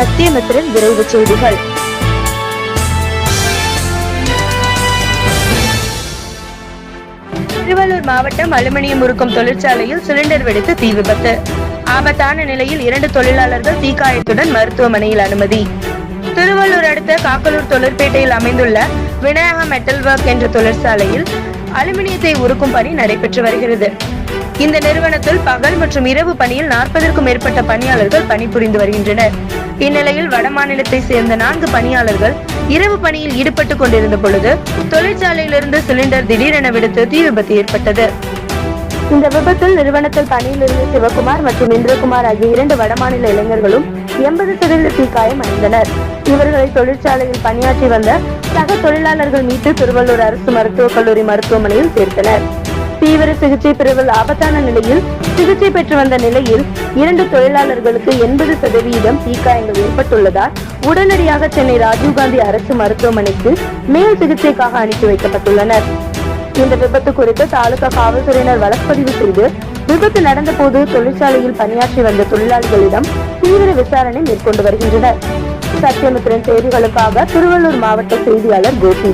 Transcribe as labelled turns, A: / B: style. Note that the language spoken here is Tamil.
A: சத்தியமித்திரன் விரைவு செய்திகள். திருவள்ளூர் மாவட்டம் அலுமினியம் உருக்கும் தொழிற்சாலையில் சிலிண்டர் வெடித்து தீ விபத்து. ஆபத்தான நிலையில் இரண்டு தொழிலாளர்கள் தீக்காயத்துடன் மருத்துவமனையில் அனுமதி. திருவள்ளூர் அடுத்த காக்கலூர் தொழிற்பேட்டையில் அமைந்துள்ள விநாயகா மெட்டல் ஒர்க் என்ற தொழிற்சாலையில் அலுமினியத்தை உருக்கும் பணி நடைபெற்று வருகிறது. இந்த நிறுவனத்தில் பகல் மற்றும் இரவு பணியில் நாற்பதற்கும் மேற்பட்ட பணியாளர்கள் பணிபுரிந்து வருகின்றனர். இந்நிலையில் வடமாநிலத்தை சேர்ந்த நான்கு பணியாளர்கள் இரவு பணியில் ஈடுபட்டுக் கொண்டிருந்த பொழுது தொழிற்சாலையிலிருந்து சிலிண்டர் திடீரென விடுத்து தீ விபத்து ஏற்பட்டது. இந்த விபத்தில் நிறுவனத்தில் பணியில் இருந்த சிவகுமார் மற்றும் இந்திரகுமார் ஆகிய இரண்டு வடமாநில இளைஞர்களும் எண்பது சதவீத தீக்காயம் அடைந்தனர். இவர்களை தொழிற்சாலையில் பணியாற்றி வந்த சக தொழிலாளர்கள் மீட்டு திருவள்ளூர் அரசு மருத்துவக் கல்லூரி மருத்துவமனையில் சேர்த்தனர். தீவிர சிகிச்சை பிரிவில் ஆபத்தான நிலையில் சிகிச்சை பெற்று வந்த நிலையில் இரண்டு தொழிலாளர்களுக்கு எண்பது சதவீதம் தீக்காயங்கள் ஏற்பட்டுள்ளதால் உடனடியாக சென்னை ராஜீவ்காந்தி அரசு மருத்துவமனைக்கு மேல் சிகிச்சைக்காக அனுப்பி வைக்கப்பட்டுள்ளனர். இந்த விபத்து குறித்து தாலுகா காவல்துறையினர் வழக்கு செய்து விபத்து நடந்த போது தொழிற்சாலையில் பணியாற்றி வந்த தொழிலாளிகளிடம் தீவிர விசாரணை மேற்கொண்டு வருகின்றனர். சத்தியமித்திரன் செய்திகளுக்காக திருவள்ளூர் மாவட்ட செய்தியாளர் கோபி.